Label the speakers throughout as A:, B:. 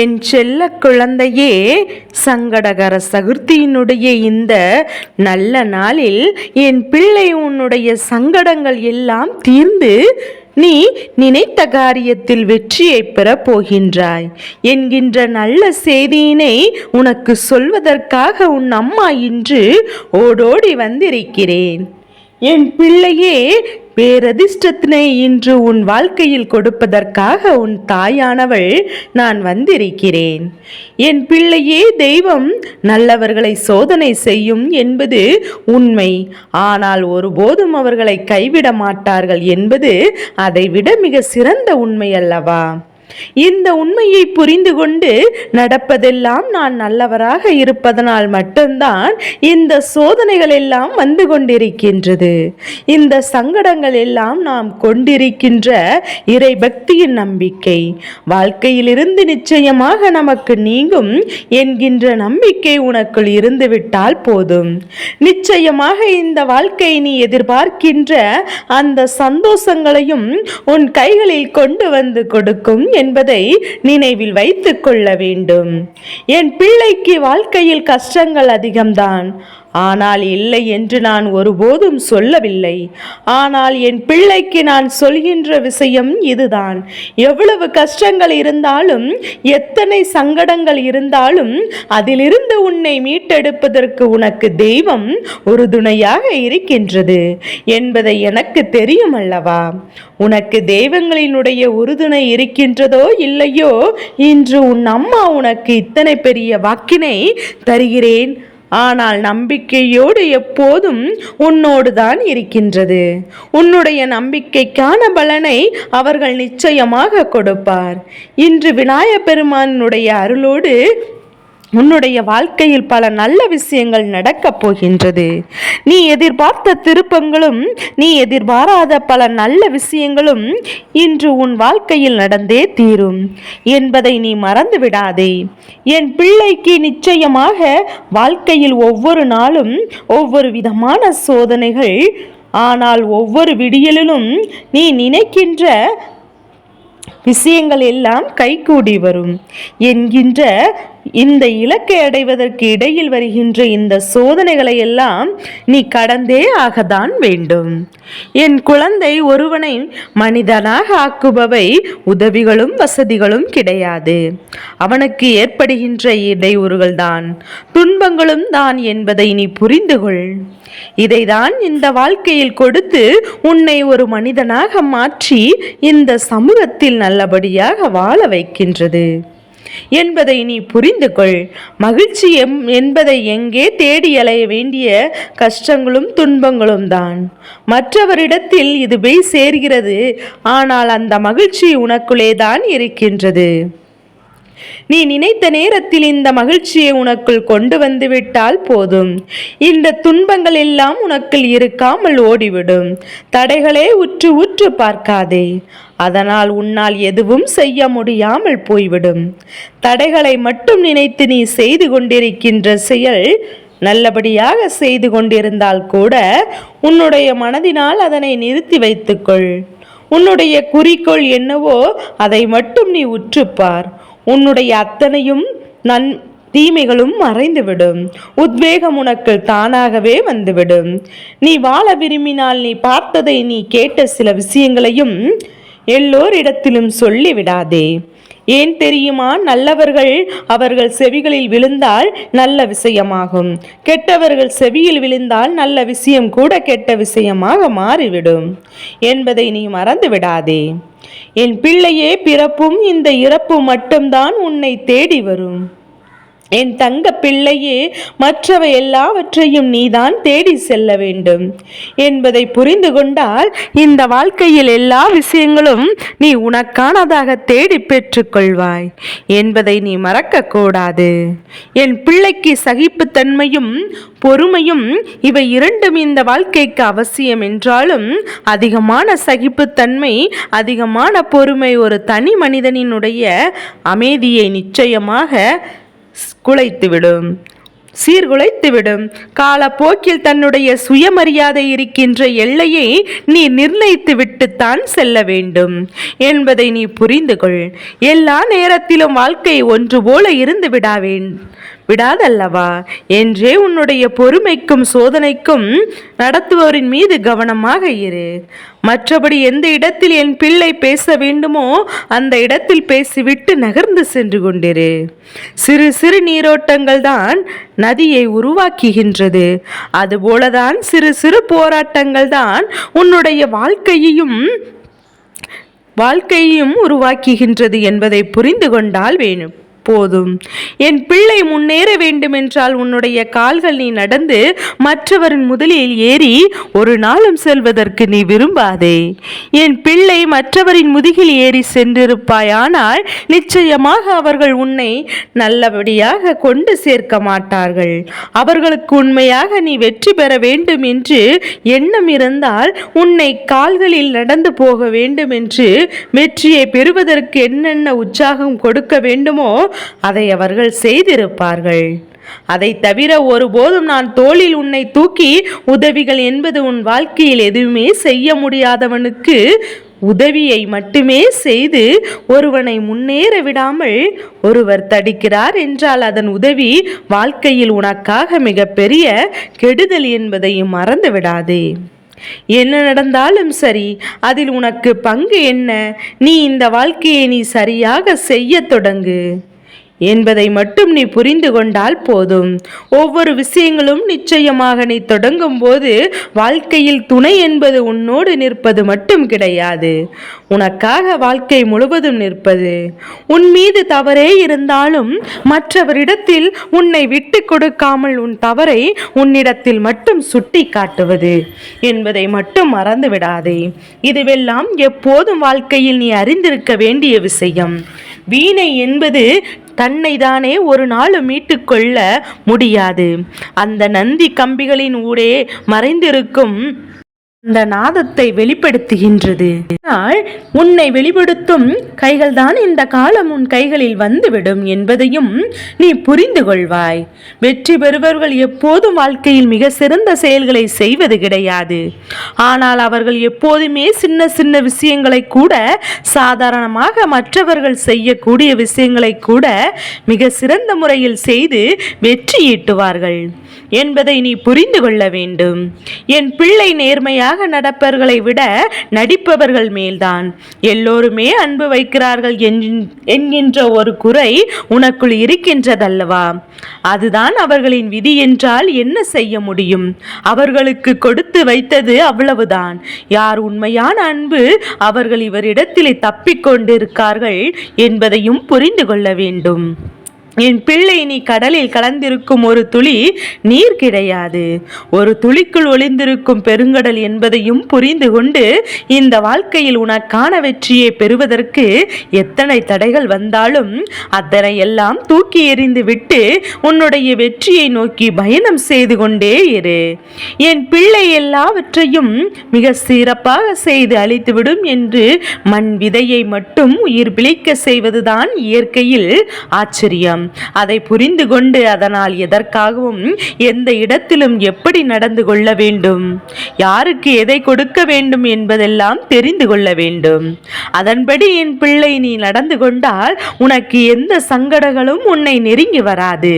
A: என் செல்ல குழந்தையே சங்கடகர சகுர்த்தியினுடைய இந்த நல்ல நாளில் என் பிள்ளை உன்னுடைய சங்கடங்கள் எல்லாம் தீர்ந்து நீ நினைத்த காரியத்தில் வெற்றியை பெறப் போகின்றாய். என்கின்ற நல்ல செய்தியினை உனக்கு சொல்வதற்காக உன் அம்மா இன்று ஓடோடி வந்திருக்கிறேன். என் பிள்ளையே பேரதிர்ஷ்டத்தினை இன்று உன் வாழ்க்கையில் கொடுப்பதற்காக உன் தாயானவள் நான் வந்திருக்கிறேன். என் பிள்ளையே தெய்வம் நல்லவர்களை சோதனை செய்யும் என்பது உண்மை. ஆனால் ஒருபோதும் அவர்களை கைவிட மாட்டார்கள் என்பது அதைவிட மிக சிறந்த உண்மை அல்லவா? இந்த உண்மையை புரிந்து கொண்டு நடப்பதெல்லாம் நான் நல்லவராக இருப்பதனால் மட்டும்தான் இந்த சோதனைகள் எல்லாம் வந்து கொண்டிருக்கின்றது. இந்த சங்கடங்கள் எல்லாம் நாம் கொண்டிருக்கின்ற இறை பக்தியின் நம்பிக்கை. வாழ்க்கையிலிருந்து நிச்சயமாக நமக்கு நீங்கும் என்கின்ற நம்பிக்கை உனக்குள் இருந்துவிட்டால் போதும். நிச்சயமாக இந்த வாழ்க்கை நீ எதிர்பார்க்கின்ற அந்த சந்தோஷங்களையும் உன் கைகளில் கொண்டு வந்து கொடுக்கும் என்பதை நினைவில் வைத்துக் கொள்ள வேண்டும். என் பிள்ளைக்கு வாழ்க்கையில் கஷ்டங்கள் அதிகம்தான். ஆனால் இல்லை என்று நான் ஒருபோதும் சொல்லவில்லை. ஆனால் என் பிள்ளைக்கு நான் சொல்கின்ற விஷயம் இதுதான். எவ்வளவு கஷ்டங்கள் இருந்தாலும் எத்தனை சங்கடங்கள் இருந்தாலும் அதிலிருந்து உன்னை மீட்டெடுப்பதற்கு உனக்கு தெய்வம் உறுதுணையாக இருக்கின்றது என்பதை எனக்கு தெரியும் அல்லவா? உனக்கு தெய்வங்களினுடைய உறுதுணை இருக்கின்றதோ இல்லையோ? இன்று உன் அம்மா உனக்கு இத்தனை பெரிய வாக்கினை தருகிறேன். ஆனால் நம்பிக்கையோடு எப்போதும் உன்னோடு தான் இருக்கின்றது. உன்னுடைய நம்பிக்கைக்கான பலனை அவர்கள் நிச்சயமாக கொடுப்பார். இன்று விநாயக பெருமானுடைய அருளோடு உன்னுடைய வாழ்க்கையில் பல நல்ல விஷயங்கள் நடக்கப் போகின்றது. நீ எதிர்பார்த்த திருப்பங்களும் நீ எதிர்பாராத பல நல்ல விஷயங்களும் இன்று உன் வாழ்க்கையில் நடந்தே தீரும். என்பதை நீ மறந்து விடாதே. என் பிள்ளைக்கு நிச்சயமாக வாழ்க்கையில் ஒவ்வொரு நாளும் ஒவ்வொரு விதமான சோதனைகள் ஆனால் ஒவ்வொரு விடியலிலும் நீ நினைக்கின்ற விஷயங்கள் எல்லாம் கைகூடி வரும். என்கின்ற இந்த இலக்கை அடைவதற்கு இடையில் வருகின்ற இந்த சோதனைகளை எல்லாம் நீ கடந்தே ஆகத்தான் வேண்டும். என் குழந்தை ஒருவனை மனிதனாக ஆக்குபவை உதவிகளும் வசதிகளும் கிடையாது. அவனுக்கு ஏற்படுகின்ற இடையூறுகள் தான் துன்பங்களும் தான் என்பதை நீ புரிந்து கொள் இதைதான் இந்த வாழ்க்கையில் கொடுத்து உன்னை ஒரு மனிதனாக மாற்றி இந்த சமூகத்தில் நல்லபடியாக வாழ வைக்கின்றது. என்பதை நீ புரிந்து கொள் மகிழ்ச்சி எம் என்பதை எங்கே தேடி அலைய வேண்டிய கஷ்டங்களும் துன்பங்களும் தான். மற்றவரிடத்தில் இது போய் சேர்கிறது. ஆனால் அந்த மகிழ்ச்சி உனக்குள்ளே தான் இருக்கின்றது. நீ நினைத்த நேரத்தில் இந்த மகிழ்ச்சியை உனக்குள் கொண்டு வந்து விட்டால் போதும். இந்த துன்பங்கள் எல்லாம் உனக்குள் இருக்காமல் ஓடிவிடும். தடைகளே உற்று உற்று பார்க்காதே. அதனால் உன்னால் எதுவும் செய்ய முடியாமல் போய்விடும். தடைகளை மட்டும் நினைத்து நீ செய்து கொண்டிருக்கின்ற செயல் நல்லபடியாக செய்து கொண்டிருந்தால் கூட உன்னுடைய மனதினால் அதனை நிறுத்தி வைத்துக்கொள். உன்னுடைய குறிக்கோள் என்னவோ அதை மட்டும் நீ உற்றுப்பார். உன்னுடைய அத்தனையும் நன் தீமைகளும் மறைந்துவிடும். உத்வேகம் உனக்கு தானாகவே வந்துவிடும். நீ வாழ விரும்பினால் நீ பார்த்ததை நீ கேட்ட சில விஷயங்களையும் எல்லோரிடத்திலும் சொல்லிவிடாதே. ஏன் தெரியுமா? நல்லவர்கள் அவர்கள் செவிகளில் விழுந்தால் நல்ல விஷயமாகும். கெட்டவர்கள் செவியில் விழுந்தால் நல்ல விஷயம் கூட கெட்ட விஷயமாக மாறிவிடும். என்பதை நீ மறந்து விடாதே என் பிள்ளையே பிறப்பும் இந்த இறப்பு மட்டும்தான் உன்னை தேடி வரும். என் தங்க பிள்ளையே மற்றவை எல்லாவற்றையும் நீதான் தேடி செல்ல வேண்டும். என்பதை புரிந்து கொண்டால் இந்த வாழ்க்கையில் எல்லா விஷயங்களும் நீ உனக்கானதாக தேடி பெற்றுக்கொள்வாய் என்பதை நீ மறக்கக்கூடாது. என் பிள்ளைக்கு சகிப்புத்தன்மையும் பொறுமையும் இவை இரண்டும் இந்த வாழ்க்கைக்கு அவசியம் என்றாலும் அதிகமான சகிப்புத்தன்மை அதிகமான பொறுமை ஒரு தனி மனிதனினுடைய அமைதியை நிச்சயமாக குலைத்துவிடும். சீர்குலைத்துவிடும். காலப்போக்கில் தன்னுடைய சுயமரியாதை இருக்கின்ற எல்லையை நீ நிர்ணயித்து விட்டுத்தான் செல்ல வேண்டும். என்பதை நீ புரிந்து கொள் எல்லா நேரத்திலும் வாழ்க்கை ஒன்று போல இருந்து விடாவேன். விடாதல்லவா? என்றே உன்னுடைய பொறுமைக்கும் சோதனைக்கும் நடத்துபவரின் மீது கவனமாக இரு. மற்றபடி எந்த இடத்தில் என் பிள்ளை பேச வேண்டுமோ அந்த இடத்தில் பேசிவிட்டு நகர்ந்து சென்று கொண்டிரு. சிறு சிறு நீரோட்டங்கள் தான் நதியை உருவாக்குகின்றது. அதுபோலதான் சிறு சிறு போராட்டங்கள் தான் உன்னுடைய வாழ்க்கையையும் வாழ்க்கையையும் உருவாக்குகின்றது என்பதை புரிந்து கொண்டால் வேணும். போதும். என் பிள்ளை முன்னேற வேண்டுமென்றால் உன்னுடைய கால்கள் நீ நடந்து மற்றவரின் முதலில் ஏறி ஒரு நாளும் செல்வதற்கு நீ விரும்பாதே. என் பிள்ளை மற்றவரின் முதுகில் ஏறி சென்றிருப்பாயானால் நிச்சயமாக அவர்கள் உன்னை நல்லபடியாக கொண்டு சேர்க்க மாட்டார்கள். அவர்களுக்கு உண்மையாக நீ வெற்றி பெற வேண்டும் என்று எண்ணம் இருந்தால் உன்னை கால்களில் நடந்து போக வேண்டும் என்று வெற்றியை பெறுவதற்கு என்னென்ன உற்சாகம் கொடுக்க வேண்டுமோ அதை அவர்கள் செய்திருப்பார்கள். அதை தவிர ஒருபோதும் நான் தோளில் உன்னை தூக்கி உதவிகள் என்பது உன் வாழ்க்கையில் எதுவுமே செய்ய முடியாதவனுக்கு உதவியை மட்டுமே செய்து ஒருவனை முன்னேற விடாமல் ஒருவர் தடுக்கிறார் என்றால் அதன் உதவி வாழ்க்கையில் உனக்காக மிகப்பெரிய கெடுதல் என்பதையும் மறந்து விடாதே. என்ன நடந்தாலும் சரி அதில் உனக்கு பங்கு என்ன? நீ இந்த வாழ்க்கையை நீ சரியாக செய்யத் தொடங்கு. என்பதை மட்டும் நீ புரிந்து கொண்டால் போதும். ஒவ்வொரு விஷயங்களும் நிச்சயமாக நீ தொடங்கும் போது வாழ்க்கையில் துணை என்பது உன்னோடு நிற்பது மட்டும் கிடையாது. உனக்காக வாழ்க்கை முழுவதும் நிற்பது. உன் மீது தவறே இருந்தாலும் மற்றவரிடத்தில் உன்னை விட்டு கொடுக்காமல் உன் தவறை உன்னிடத்தில் மட்டும் சுட்டி காட்டுவது என்பதை மட்டும் மறந்து விடாதே இதுவெல்லாம் எப்போதும் வாழ்க்கையில் நீ அறிந்திருக்க வேண்டிய விஷயம். வீணை என்பது தன்னை தானே ஒரு நாள் மீட்டுக்கொள்ள முடியாது. அந்த நந்தி கம்பிகளின் ஊடே மறைந்திருக்கும் அந்த நாதத்தை வெளிப்படுத்துகின்றது. உன்னை வெளிப்படுத்தும் கைகள்தான் இந்த காலம் உன் கைகளில் வந்துவிடும் என்பதையும் நீ புரிந்து கொள்வாய். வெற்றி பெறுபவர்கள் எப்போதும் வாழ்க்கையில் மிக சிறந்த செயல்களை செய்வது கிடையாது. ஆனால் அவர்கள் எப்போதுமே சின்ன சின்ன விஷயங்களை கூட சாதாரணமாக மற்றவர்கள் செய்யக்கூடிய விஷயங்களை கூட மிக சிறந்த முறையில் செய்து வெற்றி ஈட்டுவார்கள் என்பதை நீ புரிந்து கொள்ள வேண்டும். என் பிள்ளை நேர்மையாக நடப்பவர்களை விட நடிப்பவர்கள் மேல்தான். எல்லோருமே அன்பு வைக்கிறார்கள் என்கின்ற ஒரு குறை உனக்குள் இருக்கின்றதல்லவா? அதுதான் அவர்களின் விதி என்றால் என்ன செய்ய முடியும்? அவர்களுக்கு கொடுத்து வைத்தது அவ்வளவுதான். யார் உண்மையான அன்பு அவர்கள் இவரிடத்திலே தப்பிக்கொண்டிருக்கார்கள் என்பதையும் புரிந்து கொள்ள வேண்டும். என் பிள்ளை நீ கடலில் கலந்திருக்கும் ஒரு துளி நீர் கிடையாது. ஒரு துளிக்குள் ஒளிந்திருக்கும் பெருங்கடல் என்பதையும் புரிந்து கொண்டு இந்த வாழ்க்கையில் உனக்கான வெற்றியை பெறுவதற்கு எத்தனை தடைகள் வந்தாலும் அதனை எல்லாம் தூக்கி எறிந்து விட்டு உன்னுடைய வெற்றியை நோக்கி பயணம் செய்து கொண்டே இரு. என் பிள்ளை எல்லாவற்றையும் மிக சிறப்பாக செய்து அழித்துவிடும் என்று மண் விதையை மட்டும் உயிர் பிழைக்க செய்வதுதான் இயற்கையில் ஆச்சரியம். அதை புரிந்து கொண்டு அதனால் எதற்காகவும் எந்த இடத்திலும் எப்படி நடந்து கொள்ள வேண்டும்? யாருக்கு எதை கொடுக்க வேண்டும் என்பதெல்லாம் தெரிந்து கொள்ள வேண்டும். அதன்படி என் பிள்ளை நீ நடந்து கொண்டால் உனக்கு எந்த சங்கடங்களும் உன்னை நெருங்கி வராது.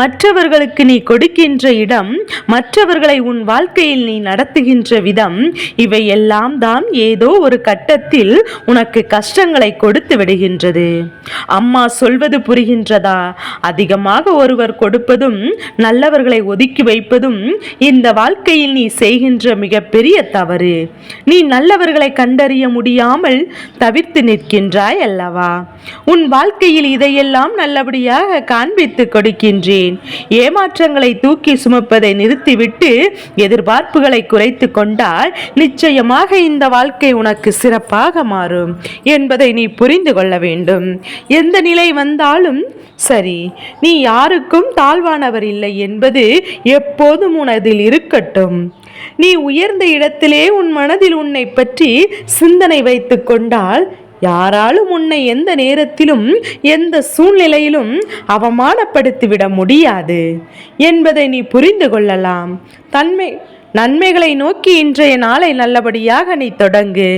A: மற்றவர்களுக்கு நீ கொடுக்கின்ற இடம் மற்றவர்களை உன் வாழ்க்கையில் நீ நடத்துகின்ற விதம் இவை எல்லாம் தான் ஏதோ ஒரு கட்டத்தில் உனக்கு கஷ்டங்களை கொடுத்து விடுகின்றது. அம்மா சொல்வது புரிகின்றதா? அதிகமாக ஒருவர் கொடுப்பதும் நல்லவர்களை ஒதுக்கி வைப்பதும் இந்த வாழ்க்கையில் நீ செய்கின்ற மிகப்பெரிய தவறு. நீ நல்லவர்களை கண்டறிய முடியாமல் தவிர்த்து நிற்கின்றாய் அல்லவா? உன் வாழ்க்கையில் இதையெல்லாம் நல்லபடியாக காண்பித்து கொடுக்கின்றேன். ஏமாற்றங்களை தூக்கி சுமப்பதை நிறுத்திவிட்டு எதிர்பார்ப்புகளை குறைத்து கொண்டால் நிச்சயமாக இந்த வாழ்க்கை உனக்கு சிறப்பாக மாறும் என்பதை நீ புரிந்து கொள்ள வேண்டும். எந்த நிலை வந்தாலும் சரி நீ யாருக்கும் தாழ்வானவர் இல்லை என்பது எப்போதும் உனதில் இருக்கட்டும். நீ உயர்ந்த இடத்திலே உன் மனதில் உன்னை பற்றி சிந்தனை வைத்து கொண்டால் யாராலும் உன்னை எந்த நேரத்திலும் எந்த சூழ்நிலையிலும் அவமானப்படுத்திவிட முடியாது என்பதை நீ புரிந்து கொள்ளலாம். தன்மை நன்மைகளை நோக்கி இன்றைய நாளை நல்லபடியாக நீ தொடங்கு.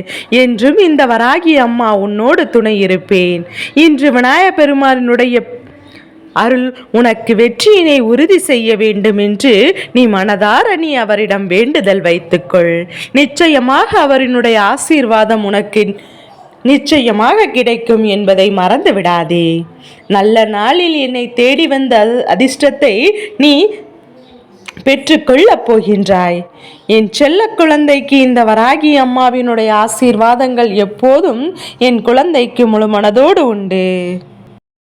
A: என்றும் இந்த வராகி அம்மா உன்னோடு துணை இருப்பேன். இன்று விநாயக பெருமானினுடைய அருள் உனக்கு வெற்றியினை உறுதி செய்ய வேண்டும் என்று நீ மனதார நீ அவரிடம் வேண்டுதல் வைத்துக்கொள். நிச்சயமாக அவரினுடைய ஆசீர்வாதம் உனக்கு நிச்சயமாக கிடைக்கும் என்பதை மறந்து விடாதே நல்ல நாளில் என்னை தேடி வந்த அதிர்ஷ்டத்தை நீ பெற்றுக்கொள்ளப் போகின்றாய். என் செல்ல குழந்தைக்கு இந்த வராகி அம்மாவினுடைய ஆசீர்வாதங்கள் எப்போதும் என் குழந்தைக்கு முழு மனதோடு உண்டு.